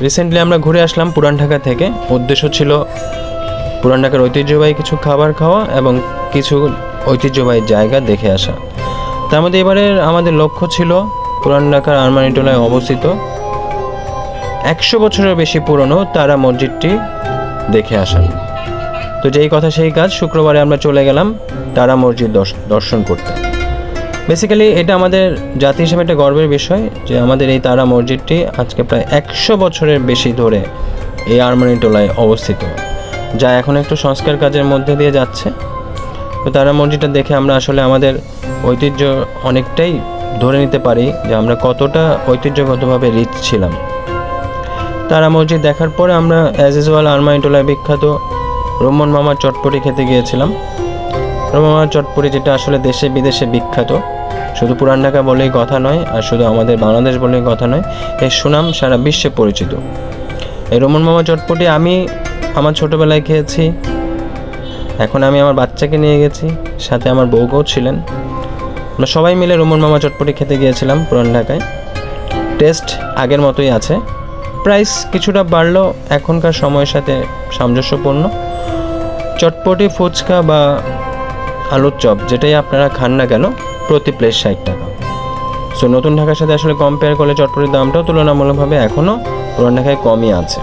Recently আমরা ঘুরে আসলাম পুরান ঢাকা থেকে। উদ্দেশ্য ছিল পুরান ঢাকার ঐতিহ্যবাহী কিছু খাবার খাওয়া এবং কিছু ঐতিহ্যবাহী জায়গা দেখে আসা। তার মধ্যে এবারের আমাদের লক্ষ্য ছিল পুরান ঢাকার আরমানিটোলায় অবস্থিত। একশো বছরের বেশি পুরনো তারা মসজিদটি দেখে আসা। তো যেই কথা সেই কাজ, শুক্রবারে আমরা চলে গেলাম তারা মসজিদ দর্শ- দর্শন করতে। বেসিক্যালি এটা আমাদের জাতি হিসেবে একটা গর্বের বিষয় যে আমাদের এই তারা মসজিদটি আজকে প্রায় একশো বছরের বেশি ধরে এই আরমানিটোলায় অবস্থিত, যা এখন একটু সংস্কার কাজের মধ্যে দিয়ে যাচ্ছে। তো তারা মসজিদটা দেখে আমরা আসলে আমাদের ঐতিহ্য অনেকটাই ধরে নিতে পারি যে আমরা কতটা ঐতিহ্যগতভাবে রিচ ছিলাম। তারা মসজিদ দেখার পরে আমরা অ্যাজ ইউজুয়াল আরমানিটোলায় বিখ্যাত রোমন মামার চটপটি খেতে গিয়েছিলাম। রোমন মামার চটপটি যেটা আসলে দেশে বিদেশে বিখ্যাত। শুধু পুরান ঢাকা বলেই কথা নয়, আর শুধু আমাদের বাংলাদেশ বলেই কথা নয়, এর সুনাম সারা বিশ্বে পরিচিত। এই রোমন মামা চটপটি আমি আমার ছোটোবেলায় খেয়েছি, এখন আমি আমার বাচ্চাকে নিয়ে গেছি, সাথে আমার বউকেও ছিলেন। আমরা সবাই মিলে রোমন মামা চটপটি খেতে গিয়েছিলাম পুরান ঢাকায়। টেস্ট আগের মতোই আছে। প্রাইস কিছুটা বাড়লো, এখনকার সময়ের সাথে সামঞ্জস্যপূর্ণ। চটপটি ফুচকা বা আলুর চপ, যেটাই আপনারা খান না কেন প্রতি প্লেট ষাট টাকা। সো নতুন ঢাকার সাথে আসলে কম্পেয়ার করলে চটপটির দামটাও তুলনামূলকভাবে এখনও পুরান ঢাকায় কমই আছে।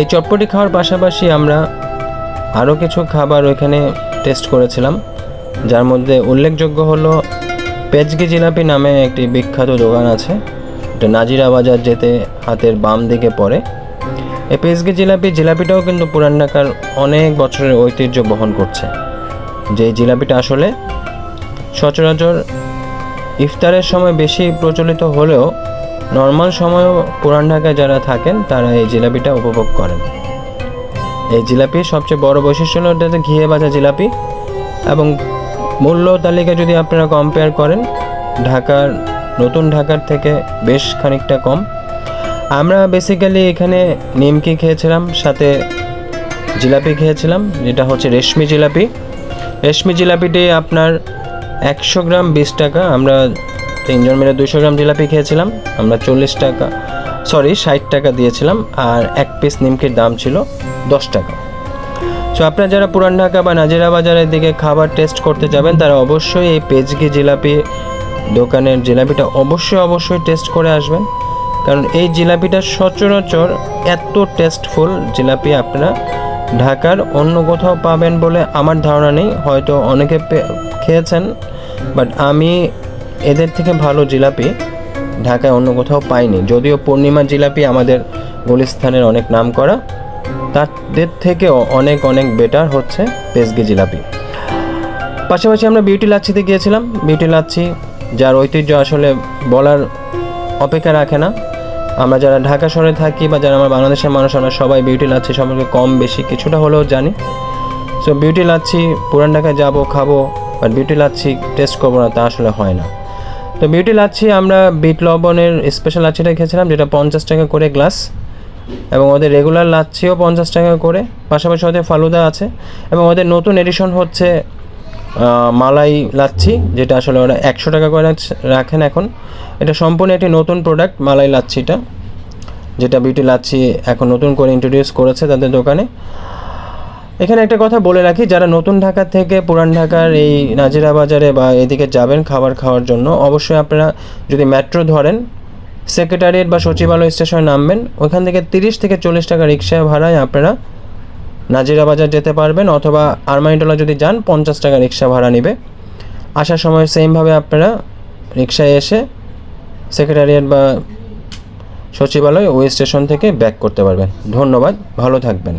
এই চটপটি খাওয়ার পাশাপাশি আমরা আরও কিছু খাবার ওইখানে টেস্ট করেছিলাম, যার মধ্যে উল্লেখযোগ্য হলো পেজগি জিলাপি নামে একটি বিখ্যাত দোকান আছে, এটা নাজিরা বাজার যেতে হাতের বাম দিকে পড়ে। এই পেজগি জিলাপি, জিলাপিটাও কিন্তু পুরান ঢাকার অনেক বছরের ঐতিহ্য বহন করছে। যে জিলাপিটা আসলে সচরাচর ইফতারের সময় বেশি প্রচলিত হলেও নর্মাল সময়েও পুরান ঢাকায় যারা থাকেন, তারা এই জিলাপিটা উপভোগ করেন। এই জিলাপির সবচেয়ে বড় বৈশিষ্ট্য হলো এটাতে ঘিয়ে ভাজা জিলাপি এবং মূল্য তালিকা যদি আপনারা কম্পেয়ার করেন, ঢাকার, নতুন ঢাকার থেকে বেশ খানিকটা কম। আমরা বেসিক্যালি এখানে নিমকি খেয়েছিলাম, সাথে জিলাপি খেয়েছিলাম, যেটা হচ্ছে রেশমি জিলাপি। রেশমি জিলাপিটি আপনার একশো গ্রাম বিশ টাকা, আমরা তিনজন মিলে দুশো গ্রাম জিলাপি খেয়েছিলাম, আমরা চল্লিশ টাকা সরি ষাট টাকা দিয়েছিলাম, আর এক পিস নিমকির দাম ছিল দশ টাকা। সো আপনারা যারা পুরান ঢাকা বা নাজিরা বাজারের দিকে খাবার টেস্ট করতে যাবেন, তারা অবশ্যই এই পেজগি জিলাপি দোকানের জিলাপিটা অবশ্যই অবশ্যই টেস্ট করে আসবেন। কারণ এই জিলাপিটা সচরাচর এত টেস্টফুল জিলাপি আপনারা ঢাকার অন্য কোথাও পাবেন বলে আমার ধারণা নেই, হয়তো অনেকে খেয়েছেন বাট আমি এদের থেকে ভালো জিলাপি ঢাকায় অন্য কোথাও পাইনি। যদিও পূর্ণিমা জিলাপি আমাদের গুলিস্থানের অনেক নাম করা তাদের থেকেও অনেক অনেক বেটার হচ্ছে পেসগি জিলাপি। পাশাপাশি আমরা বিউটি লাচ্ছিতে গিয়েছিলাম। বিউটি লাচ্ছি, যার ঐতিহ্য আসলে বলার অপেক্ষা রাখে না। আমরা যারা ঢাকা শহরে থাকি বা যারা আমার বাংলাদেশের মানুষ, আমরা সবাই বিউটি লাচ্ছি সম্পর্কে কম বেশি কিছুটা হলেও জানি। সো বিউটি লাচ্ছি, পুরান ঢাকায় যাব, খাব বাট বিউটি লাচ্ছি টেস্ট করব না, তা আসলে হয় না। তো বিউটি লাচ্ছি আমরা বিট লবণের স্পেশাল লাচ্ছিটা খেয়েছিলাম, যেটা পঞ্চাশ টাকা করে গ্লাস এবং ওদের রেগুলার লাচ্ছিও পঞ্চাশ টাকা করে, পাশাপাশি ওদের ফালুদা আছে। এবং ওদের নতুন এডিশন হচ্ছে মালাই লাচ্ছি, যেটা আসলে ওরা একশো টাকা করে রাখ- রাখেন এখন। এটা সম্পূর্ণ একটি নতুন প্রোডাক্ট মালাই লাচ্ছিটা, যেটা বিউটি লাচ্ছি এখন নতুন করে ইন্ট্রোডিউস করেছে তাদের দোকানে। এখানে একটা কথা বলে রাখি, যারা নতুন ঢাকা থেকে পুরান ঢাকার এই নাজিরা বাজারে বা এদিকে যাবেন খাবার খাওয়ার জন্য, অবশ্যই আপনারা যদি মেট্রো ধরেন সেক্রেটারিয়েট বা সচিবালয় স্টেশনে নামবেন, ওইখান থেকে তিরিশ থেকে চল্লিশ টাকা রিক্সা ভাড়ায় আপনারা নাজিরা বাজার যেতে পারবেন অথবা আরমানিটোলা যদি যান, পঞ্চাশ টাকা রিক্সা ভাড়া নেবে। আসার সময় সেমভাবে আপনারা রিক্সায় এসে সেক্রেটারিয়েট বা সচিবালয় ওই স্টেশন থেকে ব্যাক করতে পারবেন। ধন্যবাদ, ভালো থাকবেন।